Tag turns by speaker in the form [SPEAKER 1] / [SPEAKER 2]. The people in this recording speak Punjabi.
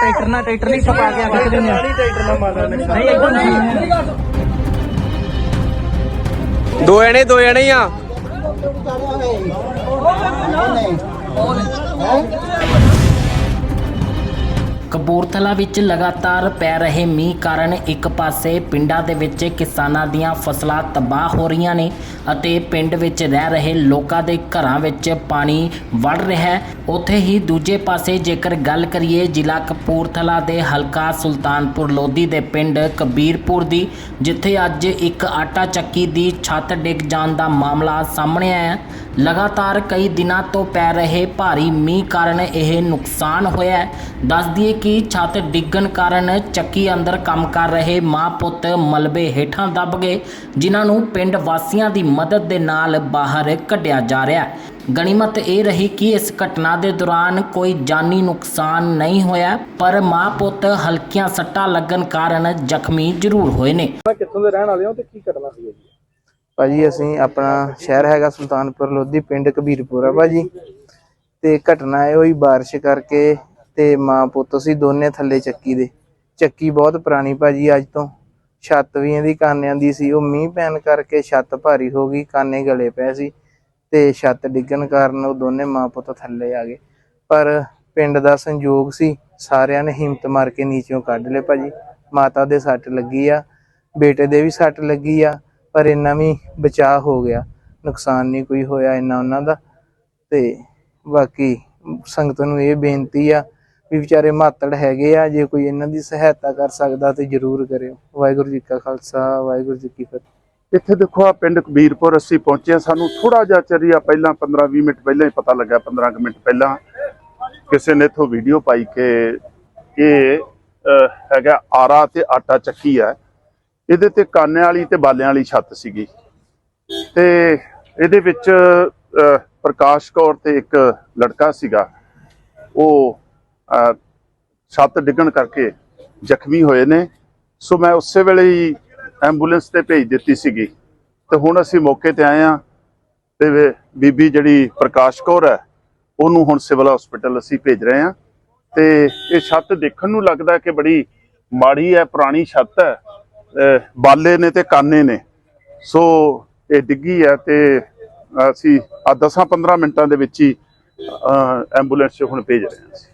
[SPEAKER 1] ਟਰੈਕਟਰ ਨਾਲ ਟਰੈਕਟਰ ਨਹੀਂ ਕੇ ਨਹੀਂ ਟਰੈਕਟਰ ਨਾਲ ਨਹੀਂ ਨਹੀਂ।
[SPEAKER 2] ਦੋ ਜਣੇ ਦੋ ਜਣੇ ਹੀ ਆ।
[SPEAKER 3] ਕਪੂਰਥਲਾ ਵਿੱਚ ਲਗਾਤਾਰ ਪੈ ਰਹੇ ਮੀਂਹ ਕਾਰਨ ਇੱਕ ਪਾਸੇ ਪਿੰਡਾਂ ਦੇ ਵਿੱਚ ਕਿਸਾਨਾਂ ਦੀਆਂ ਫਸਲਾਂ ਤਬਾਹ ਹੋ ਰਹੀਆਂ ਨੇ ਅਤੇ ਪਿੰਡ ਵਿੱਚ ਰਹਿ ਰਹੇ ਲੋਕਾਂ ਦੇ ਘਰਾਂ ਵਿੱਚ ਪਾਣੀ ਵੜ ਰਿਹਾ ਹੈ। ਉੱਥੇ ਹੀ ਦੂਜੇ ਪਾਸੇ ਜੇਕਰ ਗੱਲ ਕਰੀਏ ਜ਼ਿਲ੍ਹਾ ਕਪੂਰਥਲਾ ਦੇ ਹਲਕਾ ਸੁਲਤਾਨਪੁਰ ਲੋਧੀ ਦੇ ਪਿੰਡ ਕਬੀਰਪੁਰ ਦੀ, ਜਿੱਥੇ ਅੱਜ ਇੱਕ ਆਟਾ ਚੱਕੀ ਦੀ ਛੱਤ ਡਿੱਗ ਜਾਣ ਦਾ ਮਾਮਲਾ ਸਾਹਮਣੇ ਆਇਆ ਲਗਾਤਾਰ ਕਈ ਦਿਨਾਂ ਤੋਂ ਪੈ ਰਹੇ ਭਾਰੀ ਮੀਂਹ ਕਾਰਨ ਇਹ ਨੁਕਸਾਨ ਹੋਇਆ ਹੈ। ਦੱਸ ਦਈਏ ਕਿ ਛੱਤ ਡਿੱਗਣ ਕਾਰਨ ਚੱਕੀ ਅੰਦਰ ਕੰਮ ਕਰ ਰਹੇ ਮਾਂ ਪੁੱਤ ਮਲਬੇ ਹੇਠਾਂ ਦੱਬ ਗਏ, ਜਿਨ੍ਹਾਂ ਨੂੰ ਪਿੰਡ ਵਾਸੀਆਂ ਦੀ ਮਦਦ ਦੇ ਨਾਲ ਬਾਹਰ ਕੱਢਿਆ ਜਾ ਰਿਹਾ ਹੈ। ਗਣੀਮਤ ਇਹ ਰਹੀ ਕਿ ਇਸ ਘਟਨਾ ਦੇ ਦੌਰਾਨ ਕੋਈ ਜਾਨੀ ਨੁਕਸਾਨ ਨਹੀਂ ਹੋਇਆ, ਪਰ ਮਾਂ ਪੁੱਤ ਹਲਕੀਆਂ ਸੱਟਾਂ ਲੱਗਣ ਕਾਰਨ ਜ਼ਖਮੀ ਜ਼ਰੂਰ ਹੋਏ ਨੇ।
[SPEAKER 1] ਕਿੱਥੋਂ ਦੇ ਰਹਿਣ ਵਾਲੇ ਹੋ ਤੇ ਕੀ ਕਰਨਾ ਸੀ? ਜੀ
[SPEAKER 4] ਭਾਜੀ, ਅਸੀਂ ਆਪਣਾ ਸ਼ਹਿਰ ਹੈਗਾ ਸੁਲਤਾਨਪੁਰ, ਲੋਧੀ ਪਿੰਡ ਕਬੀਰਪੁਰਾ ਆ ਭਾਜੀ। ਤੇ ਘਟਨਾ ਇਹ ਹੋਈ ਬਾਰਿਸ਼ ਕਰਕੇ ਤੇ ਮਾਂ ਪੁੱਤ ਸੀ ਦੋਨੇ ਥੱਲੇ ਚੱਕੀ ਦੇ। ਚੱਕੀ ਬਹੁਤ ਪੁਰਾਣੀ ਭਾਜੀ ਅੱਜ ਤੋਂ। ਛੱਤ ਵੀ ਇਹਦੀ ਕਾਨਿਆਂ ਦੀ ਸੀ। ਉਹ ਮੀਂਹ ਪੈਣ ਕਰਕੇ ਛੱਤ ਭਾਰੀ ਹੋ ਗਈ, ਕਾਨੇ ਗਲੇ ਪਏ ਸੀ ਤੇ ਛੱਤ ਡਿੱਗਣ ਕਾਰਨ ਉਹ ਦੋਨੇ ਮਾਂ ਪੁੱਤ ਥੱਲੇ ਆ ਗਏ। ਪਰ ਪਿੰਡ ਦਾ ਸੰਯੋਗ ਸੀ, ਸਾਰਿਆਂ ਨੇ ਹਿੰਮਤ ਮਾਰ ਕੇ ਨੀਚੋਂ ਕੱਢ ਲਏ ਭਾਜੀ। ਮਾਤਾ ਦੇ ਸੱਟ ਲੱਗੀ ਆ, ਬੇਟੇ ਦੇ ਵੀ ਸੱਟ ਲੱਗੀ ਆ। ਪਰ ਇੰਨਾ ਵੀ ਬਚਾਅ ਹੋ ਗਿਆ, ਨੁਕਸਾਨ ਨਹੀਂ ਕੋਈ ਹੋਇਆ ਇੰਨਾ ਉਹਨਾਂ ਦਾ। ਤੇ ਬਾਕੀ ਸੰਗਤ ਨੂੰ ਇਹ ਬੇਨਤੀ ਆ ਵੀ ਵਿਚਾਰੇ ਮਾਤੜ ਹੈਗੇ ਆ, ਜੇ ਕੋਈ ਇਹਨਾਂ ਦੀ ਸਹਾਇਤਾ ਕਰ ਸਕਦਾ ਤੇ ਜਰੂਰ ਕਰਿਓ। ਵਾਹਿਗੁਰੂ ਜੀ ਕਾ ਖਾਲਸਾ, ਵਾਹਿਗੁਰੂ ਜੀ ਕੀ ਫਤਿਹ।
[SPEAKER 5] ਇੱਥੇ ਦੇਖੋ ਆ ਪਿੰਡ ਕਬੀਰਪੁਰ, ਅਸੀਂ ਪਹੁੰਚੇ ਸਾਨੂੰ ਥੋੜਾ ਜਿਹਾ ਚਰਿਆ ਪਹਿਲਾਂ 15-20 ਮਿੰਟ ਪਹਿਲਾਂ ਹੀ ਪਤਾ ਲੱਗਾ 15 ਕੁ ਮਿੰਟ ਪਹਿਲਾਂ। ਕਿਸੇ ਨੇ ਇਥੋਂ ਵੀਡੀਓ ਪਾਈ ਕਿ ਇਹ ਹੈਗਾ ਆਰਾ ਤੇ ਆਟਾ ਚੱਕੀ ਹੈ ਇਹਦੇ ਤੇ ਕਾਨਿਆਂ ਵਾਲੀ ਤੇ ਬਾਲਿਆਂ ਵਾਲੀ ਛੱਤ ਸੀਗੀ। ਤੇ ਇਹਦੇ ਵਿੱਚ ਪ੍ਰਕਾਸ਼ ਕੌਰ ਤੇ ਇੱਕ ਲੜਕਾ ਸੀਗਾ। ਉਹ ਛੱਤ ਡਿੱਗਣ ਕਰਕੇ ਜ਼ਖਮੀ ਹੋਏ ਨੇ। ਸੋ ਮੈਂ ਉਸੇ ਵੇਲੇ ਹੀ ਐਂਬੂਲੈਂਸ ਤੇ ਭੇਜ ਦਿੱਤੀ ਸੀਗੀ। ਤੇ ਹੁਣ ਅਸੀਂ ਮੌਕੇ ਤੇ ਆਏ ਆ ਤੇ ਬੀਬੀ ਜਿਹੜੀ ਪ੍ਰਕਾਸ਼ ਕੌਰ ਹੈ, ਉਹਨੂੰ ਹੁਣ ਸਿਵਲ ਹਸਪੀਟਲ ਅਸੀਂ ਭੇਜ ਰਹੇ ਆ ਤੇ ਇਹ ਛੱਤ ਦੇਖਣ ਨੂੰ ਲੱਗਦਾ ਕਿ ਬੜੀ ਮਾੜੀ ਹੈ, ਪੁਰਾਣੀ ਛੱਤ ਹੈ। ਬਾਲੇ ਨੇ ਤੇ ਕਾਨੇ ਨੇ। ਸੋ ਇਹ ਡਿੱਗੀ ਹੈ ਤੇ ਅਸੀਂ ਆ 10-15 ਮਿੰਟਾਂ ਦੇ ਵਿੱਚ ਹੀ, ਅਹ ਐਂਬੂਲੈਂਸ 'ਚ ਹੁਣ ਭੇਜ ਰਹੇ ਹਾਂ